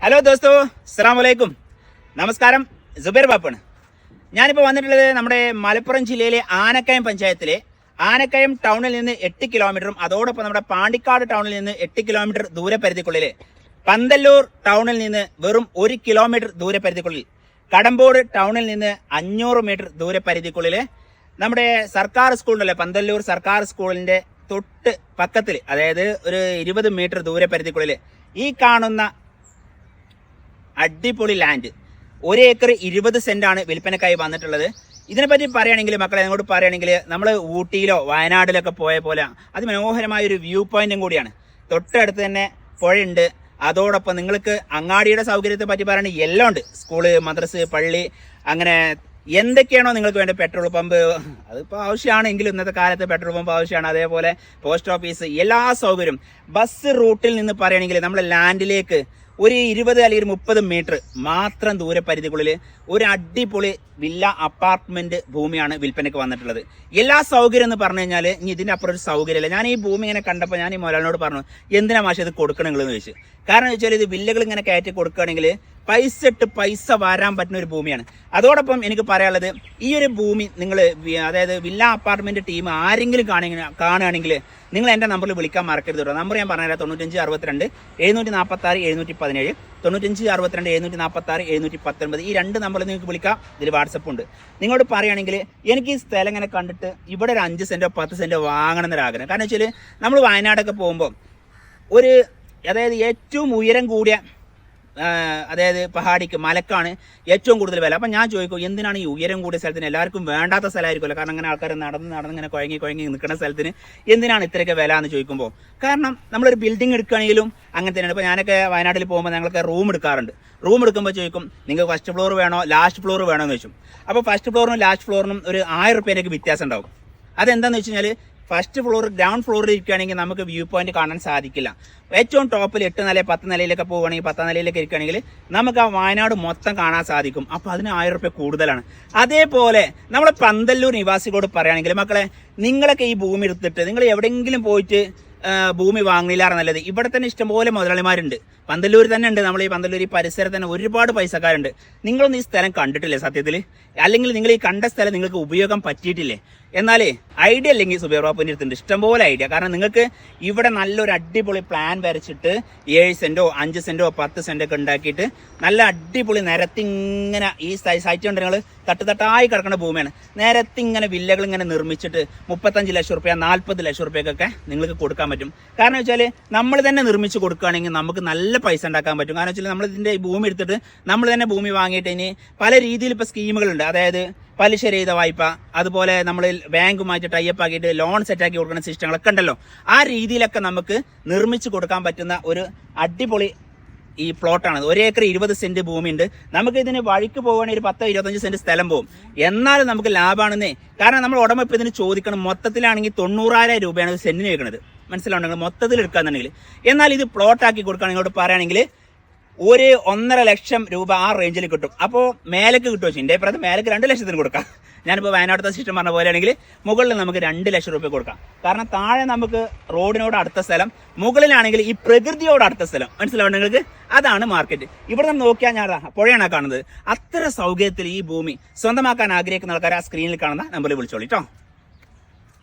Hello ദോസ്തോ അസ്സാം വലൈക്കും നമസ്കാരം ജുബേർ ബാപ്പാണ്. ഞാനിപ്പോൾ വന്നിട്ടുള്ളത് നമ്മുടെ മലപ്പുറം ജില്ലയിലെ ആനക്കയം പഞ്ചായത്തിലെ ആനക്കയം ടൗണിൽ നിന്ന് എട്ട് കിലോമീറ്ററും അതോടൊപ്പം നമ്മുടെ പാണ്ടിക്കാട് ടൗണിൽ നിന്ന് എട്ട് കിലോമീറ്റർ ദൂരപരിധിക്കുള്ളിൽ പന്തല്ലൂർ ടൗണിൽ നിന്ന് വെറും ഒരു കിലോമീറ്റർ ദൂരപരിധിക്കുള്ളിൽ കടമ്പോട് ടൗണിൽ നിന്ന് അഞ്ഞൂറ് മീറ്റർ ദൂരപരിധിക്കുള്ളിൽ നമ്മുടെ സർക്കാർ സ്കൂളിലെ പന്തല്ലൂർ സർക്കാർ സ്കൂളിന്റെ തൊട്ട് പക്കത്തിൽ അതായത് ഒരു ഇരുപത് മീറ്റർ ദൂരപരിധിക്കുള്ളിൽ ഈ കാണുന്ന അടിപൊളി ലാൻഡ് ഒരു ഏക്കർ ഇരുപത് സെന്റ് ആണ് വിൽപ്പനക്കായി വന്നിട്ടുള്ളത്. ഇതിനെപ്പറ്റി പറയുകയാണെങ്കിൽ മക്കളെ നിങ്ങളോട് പറയുകയാണെങ്കിൽ നമ്മൾ ഊട്ടിയിലോ വയനാട്ടിലൊക്കെ പോയ പോലെ അത് മനോഹരമായ ഒരു വ്യൂ പോയിന്റും കൂടിയാണ്. തൊട്ടടുത്ത് തന്നെ പുഴയുണ്ട്. അതോടൊപ്പം നിങ്ങൾക്ക് അങ്ങാടിയുടെ സൗകര്യത്തെ പറ്റി പറയുകയാണെങ്കിൽ എല്ലാം ഉണ്ട്. സ്കൂൾ മദ്രസ് പള്ളി അങ്ങനെ എന്തൊക്കെയാണോ നിങ്ങൾക്ക് വേണ്ട പെട്രോൾ പമ്പ് അതിപ്പോൾ ആവശ്യമാണെങ്കിലും ഇന്നത്തെ കാലത്ത് പെട്രോൾ പമ്പ് ആവശ്യമാണ്. അതേപോലെ പോസ്റ്റ് ഓഫീസ് എല്ലാ സൗകര്യവും. ബസ് റൂട്ടിൽ നിന്ന് പറയുകയാണെങ്കിൽ നമ്മുടെ ലാൻഡിലേക്ക് ഒരു ഇരുപത് അല്ലെങ്കിൽ മുപ്പത് മീറ്റർ മാത്രം ദൂരപരിധിക്കുള്ളിൽ ഒരു അടിപൊളി വില്ല അപ്പാർട്ട്മെന്റ് ഭൂമിയാണ് വിൽപ്പനയ്ക്ക് വന്നിട്ടുള്ളത്. എല്ലാ സൗകര്യം എന്ന് പറഞ്ഞു കഴിഞ്ഞാൽ ഇനി ഇതിന്റെ അപ്പുറം ഒരു സൗകര്യമില്ല. ഞാൻ ഈ ഭൂമി ഇങ്ങനെ കണ്ടപ്പോൾ ഞാൻ ഈ മുതലാളിനോട് പറഞ്ഞു എന്തിനാ മാഷെ ഇത് കൊടുക്കണമെന്ന് ചോദിച്ചു. കാരണം വെച്ചാൽ ഇത് വില്ലകൾ ഇങ്ങനെ കയറ്റി കൊടുക്കുകയാണെങ്കിൽ പൈസ ഇട്ട് പൈസ വരാൻ പറ്റുന്ന ഒരു ഭൂമിയാണ്. അതോടൊപ്പം എനിക്ക് പറയാനുള്ളത് ഈ ഒരു ഭൂമി നിങ്ങൾ അതായത് വില്ല അപ്പാർട്ട്മെന്റ് ടീം ആരെങ്കിലും കാണുക കാണുകയാണെങ്കിൽ നിങ്ങൾ എന്റെ നമ്പറിൽ വിളിക്കാൻ മറക്കരുത് കേട്ടോ. നമ്പർ ഞാൻ പറഞ്ഞുതരാം തൊണ്ണൂറ്റഞ്ച് അറുപത്തിരണ്ട് എഴുന്നൂറ്റി നാൽപ്പത്തി ആറ് എഴുന്നൂറ്റി പതിനേഴ് തൊണ്ണൂറ്റഞ്ച് അറുപത്തിരണ്ട് എഴുന്നൂറ്റി നാൽപ്പത്തി ആറ് എഴുന്നൂറ്റി പത്തൊൻപത് ഈ രണ്ട് നമ്പറിൽ നിങ്ങൾക്ക് വിളിക്കാം ഇതിൽ വാട്സപ്പ് ഉണ്ട്. നിങ്ങളോട് പറയുകയാണെങ്കിൽ എനിക്ക് ഈ സ്ഥലം ഇങ്ങനെ കണ്ടിട്ട് ഇവിടെ ഒരു അഞ്ച് സെന്റോ പത്ത് സെന്റോ വാങ്ങണം എന്നൊരാഗ്രഹം കാരണം വെച്ചാൽ നമ്മൾ വയനാടൊക്കെ പോകുമ്പോൾ ഒരു അതായത് ഏറ്റവും ഉയരം കൂടിയ അതായത് പഹാടിക്ക് മലക്കാണ് ഏറ്റവും കൂടുതൽ വില. അപ്പം ഞാൻ ചോദിക്കും എന്തിനാണ് ഈ ഉയരം കൂടിയ സ്ഥലത്തിന് എല്ലാവർക്കും വേണ്ടാത്ത സ്ഥലമായിരിക്കുമല്ലോ? കാരണം അങ്ങനെ ആൾക്കാർ നടന്ന് നടന്ന് ഇങ്ങനെ കുഴങ്ങി കുഴങ്ങി നിൽക്കുന്ന സ്ഥലത്തിന് എന്തിനാണ് ഇത്രയൊക്കെ വില എന്ന് ചോദിക്കുമ്പോൾ കാരണം നമ്മളൊരു ബിൽഡിംഗ് എടുക്കുകയാണെങ്കിലും അങ്ങനെ തന്നെയാണ്. ഇപ്പോൾ ഞാനൊക്കെ വയനാട്ടിൽ പോകുമ്പോൾ ഞങ്ങളൊക്കെ റൂം എടുക്കാറുണ്ട്. റൂം എടുക്കുമ്പോൾ ചോദിക്കും നിങ്ങൾക്ക് ഫസ്റ്റ് ഫ്ലോർ വേണോ? ലാസ്റ്റ് ഫ്ലോർ വേണോ? എന്ന് ചോദിക്കും. അപ്പോൾ ഫസ്റ്റ് ഫ്ലോറിനും ലാസ്റ്റ് ഫ്ലോറിനും ഒരു ആയിരം റുപ്യേനൊക്കെ വ്യത്യാസം ഉണ്ടാകും അതെന്താണെന്ന് വെച്ച് കഴിഞ്ഞാൽ ഫസ്റ്റ് ഫ്ലോർ ഗ്രൗണ്ട് ഫ്ലോറിൽ ഇരിക്കുകയാണെങ്കിൽ നമുക്ക് വ്യൂ പോയിന്റ് കാണാൻ സാധിക്കില്ല. ഏറ്റവും ടോപ്പിൽ എട്ട് നില പത്ത് നിലയിലൊക്കെ പോവുകയാണെങ്കിൽ പത്താം നിലയിലൊക്കെ ഇരിക്കുകയാണെങ്കിൽ നമുക്ക് ആ വയനാട് മൊത്തം കാണാൻ സാധിക്കും. അപ്പോൾ അതിന് ആയിരം റുപ്യ കൂടുതലാണ്. അതേപോലെ നമ്മൾ പന്തല്ലൂർ നിവാസികളോട് പറയുകയാണെങ്കിൽ മക്കളെ നിങ്ങളൊക്കെ ഈ ഭൂമി എടുത്തിട്ട് നിങ്ങൾ എവിടെയെങ്കിലും പോയിട്ട് ഭൂമി വാങ്ങില്ലാറ് നല്ലത്. ഇവിടെ തന്നെ ഇഷ്ടംപോലെ മുതലാളിമാരുണ്ട്. പന്തല്ലൂർ തന്നെ ഉണ്ട്. നമ്മൾ ഈ പന്തല്ലൂർ ഈ പരിസരത്ത് തന്നെ ഒരുപാട് പൈസക്കാരുണ്ട്. നിങ്ങളൊന്നും ഈ സ്ഥലം കണ്ടിട്ടില്ലേ സത്യത്തിൽ അല്ലെങ്കിൽ നിങ്ങൾ ഈ കണ്ട സ്ഥലം നിങ്ങൾക്ക് ഉപയോഗം പറ്റിയിട്ടില്ലേ? എന്നാലേ ഐഡിയ അല്ലെങ്കിൽ സുബൈർ ബാപ്പുവിന്റെ അടുത്തുണ്ട് ഇഷ്ടംപോലെ ഐഡിയ കാരണം നിങ്ങൾക്ക് ഇവിടെ നല്ലൊരു അടിപൊളി പ്ലാൻ വരച്ചിട്ട് ഏഴ് സെന്റോ അഞ്ച് സെന്റോ പത്ത് സെന്റോ ഒക്കെ ഉണ്ടാക്കിയിട്ട് നല്ല അടിപൊളി നിരത്തിങ്ങനെ ഈ സൈറ്റ് കൊണ്ട് നിങ്ങൾ തട്ടുതട്ടായി കിടക്കുന്ന ഭൂമിയാണ്. നിരത്തിങ്ങനെ വില്ലകൾ ഇങ്ങനെ നിർമ്മിച്ചിട്ട് മുപ്പത്തഞ്ച് ലക്ഷം റുപ്യ നാൽപ്പത് ലക്ഷം റുപ്യക്കൊക്കെ നിങ്ങൾക്ക് കൊടുക്കാൻ പറ്റും. കാരണം വെച്ചാൽ നമ്മൾ തന്നെ നിർമ്മിച്ച് കൊടുക്കുകയാണെങ്കിൽ നമുക്ക് നല്ല പൈസ ഉണ്ടാക്കാൻ പറ്റും. കാരണം വെച്ചാൽ നമ്മൾ ഇതിന്റെ ഭൂമി എടുത്തിട്ട് നമ്മൾ തന്നെ ഭൂമി വാങ്ങിയിട്ട് ഇനി പല രീതിയിൽ ഇപ്പോൾ സ്കീമുകളുണ്ട് അതായത് പലിശ രഹിത വായ്പ അതുപോലെ നമ്മൾ ബാങ്കുമായിട്ട് ടൈപ്പ് ആക്കിയിട്ട് ലോൺ സെറ്റാക്കി കൊടുക്കുന്ന സിസ്റ്റങ്ങളൊക്കെ ഉണ്ടല്ലോ. ആ രീതിയിലൊക്കെ നമുക്ക് നിർമ്മിച്ച് കൊടുക്കാൻ പറ്റുന്ന ഒരു അടിപൊളി ഈ പ്ലോട്ടാണ് ഒരു ഏക്കർ ഇരുപത് സെന്റ് ഭൂമിയുണ്ട്. നമുക്ക് ഇതിന് വഴിക്ക് പോവുകയാണെങ്കിൽ ഒരു പത്തോ ഇരുപത്തഞ്ച് സെന്റ് സ്ഥലം പോകും എന്നാലും നമുക്ക് ലാഭമാണെന്നേ കാരണം നമ്മൾ ഉടമ ഇപ്പം ഇതിന് ചോദിക്കണം. മൊത്തത്തിലാണെങ്കിൽ തൊണ്ണൂറായിരം രൂപയാണ് ഒരു സെന്റിന് വെക്കുന്നത് മനസ്സിലാവുണ്ടെങ്കിൽ മൊത്തത്തിൽ എടുക്കാന്നുണ്ടെങ്കിൽ. എന്നാൽ ഇത് പ്ലോട്ടാക്കി കൊടുക്കുകയാണെങ്കിൽ ഇങ്ങോട്ട് പറയുകയാണെങ്കിൽ ഒരു ഒന്നര ലക്ഷം രൂപ ആ റേഞ്ചിൽ കിട്ടും. അപ്പോൾ മേലേക്ക് കിട്ടുമോ എന്റെ അഭിപ്രായത്തിൽ മേലേക്ക് രണ്ട് ലക്ഷത്തിന് കൊടുക്കാം. ഞാനിപ്പോൾ വയനാട്ടിലത്തെ സിസ്റ്റം പറഞ്ഞ പോലെയാണെങ്കിൽ മുകളിൽ നമുക്ക് രണ്ട് ലക്ഷം രൂപ കൊടുക്കാം. കാരണം താഴെ നമുക്ക് റോഡിനോട് അടുത്ത സ്ഥലം മുകളിലാണെങ്കിൽ ഈ പ്രകൃതിയോട് അടുത്ത സ്ഥലം. മനസ്സിലാവും നിങ്ങൾക്ക്? അതാണ് മാർക്കറ്റ് ഇവിടെ നിന്ന് നോക്കിയാൽ ഞാൻ പുഴയാണ് കാണുന്നത്. അത്ര സൗകര്യത്തിൽ ഈ ഭൂമി സ്വന്തമാക്കാൻ ആഗ്രഹിക്കുന്ന ആൾക്കാർ ആ സ്ക്രീനിൽ കാണുന്ന നമ്പറിൽ വിളിച്ചോളൂ കേട്ടോ